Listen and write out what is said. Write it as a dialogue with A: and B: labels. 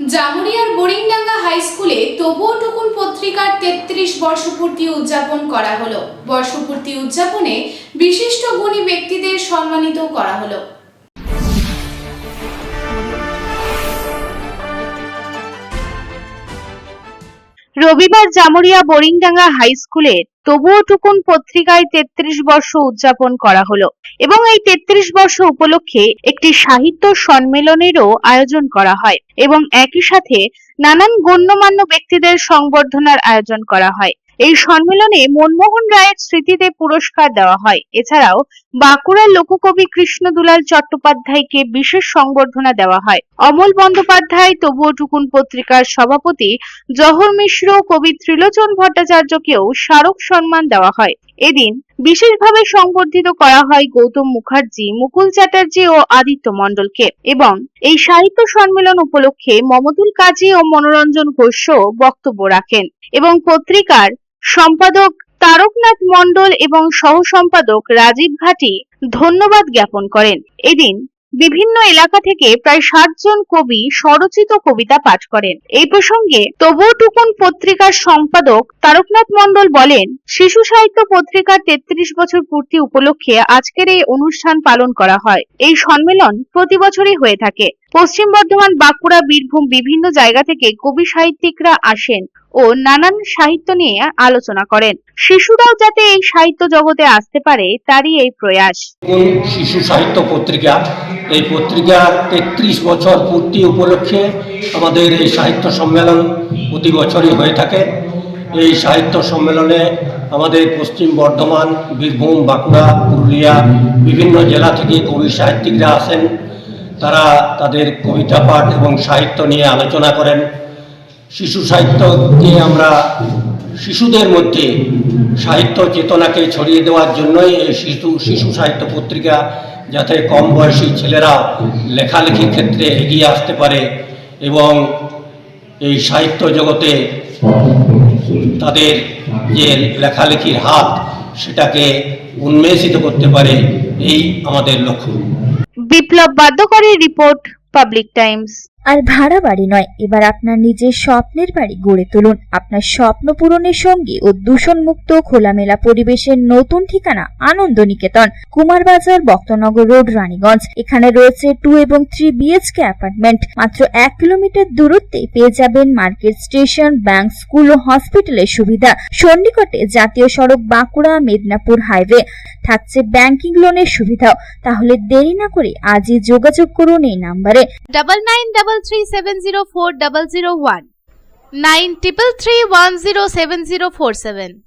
A: জামুরিয়ার Boringdanga high স্কুলে তবুও টুকুন পত্রিকার তেত্রিশ বর্ষপূর্তি উদযাপন করা হলো। বর্ষপূর্তি উদযাপনে বিশিষ্ট গুণী ব্যক্তিদের সম্মানিত করা হলো।
B: রবিবার জামুরিয়া বোরিংডাঙ্গা হাই স্কুলে তবুও টুকুন পত্রিকায় তেত্রিশ বর্ষ উদযাপন করা হলো এবং এই তেত্রিশ বর্ষ উপলক্ষে একটি সাহিত্য সম্মেলনেরও আয়োজন করা হয় এবং একই সাথে নানান গণ্যমান্য ব্যক্তিদের সংবর্ধনার আয়োজন করা হয়। এই সম্মেলনে মনমোহন রায়ের স্মৃতিতে পুরস্কার দেওয়া হয়। এছাড়াও বাঁকুড়ার লোককবি কৃষ্ণ দুলাল চট্টোপাধ্যায়কে বিশেষ সংবর্ধনা দেওয়া হয়। অমল বন্দ্যোপাধ্যায় তবুও টুকুন পত্রিকার সভাপতি। জহর মিশ্র কবি ত্রিলোচন ভট্টাচার্যকেও স্মারক সম্মান দেওয়া হয়। এদিন বিশেষভাবে সংবর্ধিত করা হয় গৌতম মুখার্জি, মুকুল চ্যাটার্জি ও আদিত্য মণ্ডলকে এবং এই সাহিত্য সম্মেলন উপলক্ষে মমতুল কাজী ও মনোরঞ্জন ঘোষ বক্তব্য রাখেন এবং পত্রিকার সম্পাদক তারকনাথ মণ্ডল এবং সহ সম্পাদক রাজীব ঘাটি ধন্যবাদ জ্ঞাপন করেন। এদিন বিভিন্ন এলাকা থেকে প্রায় ষাট জন কবি স্বরচিত কবিতা পাঠ করেন। এই প্রসঙ্গে তবুও টুকুন পত্রিকার সম্পাদক তারকনাথ মণ্ডল বলেন, শিশু সাহিত্য পত্রিকার তেত্রিশ বছর পূর্তি উপলক্ষে আজকের এই অনুষ্ঠান পালন করা হয়। এই সম্মেলন প্রতি বছরই হয়ে থাকে। পশ্চিম বর্ধমান, বাঁকুড়া, বীরভূম বিভিন্ন জায়গা থেকে কবি সাহিত্যিকরা আসেন। ও নানান সাহিত্য নিয়ে আলোচনা করেন। শিশুরাও যাতে এই সাহিত্য জগতে আসতে পারে, তারই এই প্রয়াস।
C: শিশু সাহিত্য পত্রিকা? এই পত্রিকা তেত্রিশ বছর পূর্তি উপলক্ষে আমাদের এই সাহিত্য সম্মেলন প্রতি বছরই হয়ে থাকে। এই সাহিত্য সম্মেলনে আমাদের পশ্চিম বর্ধমান, বীরভূম, বাঁকুড়া, পুরুলিয়া, বিভিন্ন জেলা থেকে কবি সাহিত্যিকরা আসেন। তারা তাদের কবিতা পাঠ এবং সাহিত্য নিয়ে আলোচনা করেন। শিশু সাহিত্য সাহিত্যকে আমরা শিশুদের মধ্যে সাহিত্য চেতনাকে ছড়িয়ে দেওয়ার জন্যই এই শিশু শিশু সাহিত্য পত্রিকা যাতে কম বয়সী ছেলেরা লেখালেখির ক্ষেত্রে এগিয়ে আসতে পারে এবং এই সাহিত্য জগতে তাদের যে লেখালেখির হাত সেটাকে উন্মেষিত করতে পারে, এই আমাদের লক্ষ্য।
B: বিপ্লব বাদ্যকরের রিপোর্ট, পাবলিক টাইমস।
D: আর ভাড়া বাড়ি নয়, এবার আপনার নিজের স্বপ্নের বাড়ি গড়ে তুলুন। আপনার স্বপ্ন পূরণের সঙ্গে ও দূষণমুক্ত খোলামেলা পরিবেশের নতুন ঠিকানা আনন্দ নিকেতন কুমারবাজার, বক্তনগর রোড, রানীগঞ্জ। এখানে রয়েছে টু এবং থ্রি বিএইচকে অ্যাপার্টমেন্ট মাত্র এক কিলোমিটার দূরত্বে পেয়ে যাবেন মার্কেট স্টেশন, ব্যাংক, স্কুল ও হসপিটালের সুবিধা। সন্নিকটে জাতীয় সড়ক বাঁকুড়া, মেদিনীপুর হাইওয়ে। থাকছে ব্যাংকিং লোনের সুবিধাও। তাহলে দেরি না করে আজই যোগাযোগ করুন এই নাম্বারে।
E: Double nine nine double three seven zero four double zero one. Nine triple three one zero seven zero four seven